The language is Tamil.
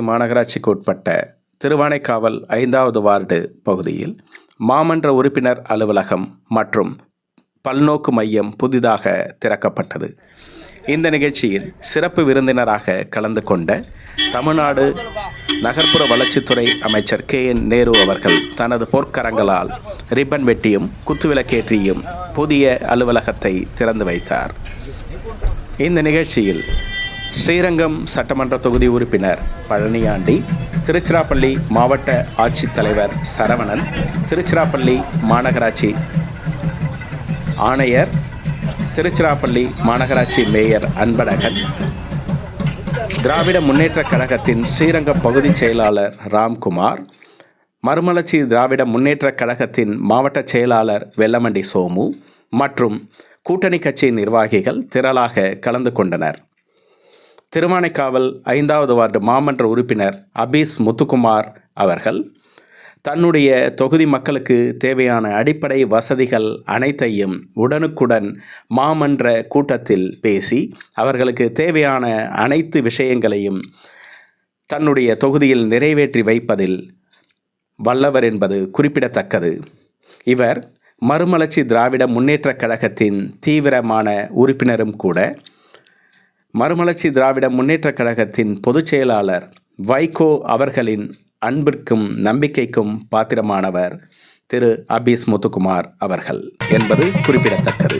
மாநகராட்சிக்கு உட்பட்ட திருவானைக்காவல் ஐந்தாவது வார்டு பகுதியில் மாமன்ற உறுப்பினர் அலுவலகம் மற்றும் பல்நோக்கு மையம் புதிதாக திறக்கப்பட்டது. இந்த நிகழ்ச்சியில் சிறப்பு விருந்தினராக கலந்து கொண்ட தமிழ்நாடு நகர்ப்புற வளர்ச்சித்துறை அமைச்சர் கே என் நேரு அவர்கள் தனது பொற்கரங்களால் ரிப்பன் வெட்டியும் குத்துவிளக்கேற்றியும் புதிய அலுவலகத்தை திறந்து வைத்தார். இந்த நிகழ்ச்சியில் ஸ்ரீரங்கம் சட்டமன்ற தொகுதி உறுப்பினர் பழனியாண்டி திருச்சிராப்பள்ளி மாவட்ட ஆட்சித்தலைவர் சரவணன் திருச்சிராப்பள்ளி மாநகராட்சி ஆணையர் திருச்சிராப்பள்ளி மாநகராட்சி மேயர் அன்பழகன் திராவிட முன்னேற்றக் கழகத்தின் ஸ்ரீரங்கம் பகுதி செயலாளர் ராம்குமார் மறுமலர்ச்சி திராவிட முன்னேற்றக் கழகத்தின் மாவட்ட செயலாளர் வெல்லமண்டி சோமு மற்றும் கூட்டணி கட்சியின் நிர்வாகிகள் திரளாக கலந்து கொண்டனர். திருவானைக்காவல் ஐந்தாவது வார்டு மாமன்ற உறுப்பினர் அபீஸ் முத்துக்குமார் அவர்கள். தன்னுடைய தொகுதி மக்களுக்கு தேவையான அடிப்படை வசதிகள் அனைத்தையும் உடனுக்குடன் மாமன்ற கூட்டத்தில் பேசி அவர்களுக்கு தேவையான அனைத்து விஷயங்களையும் தன்னுடைய தொகுதியில் நிறைவேற்றி வைப்பதில் வல்லவர் என்பது குறிப்பிடத்தக்கது. இவர் மறுமலர்ச்சி திராவிட முன்னேற்றக் கழகத்தின் தீவிரமான உறுப்பினரும் கூட மறுமலர்ச்சி திராவிட முன்னேற்றக் கழகத்தின் பொதுச் செயலாளர் வைகோ அவர்களின் அன்பிற்கும் நம்பிக்கைக்கும் பாத்திரமானவர் திரு அபீஸ் முத்துக்குமார் அவர்கள் என்பது குறிப்பிடத்தக்கது.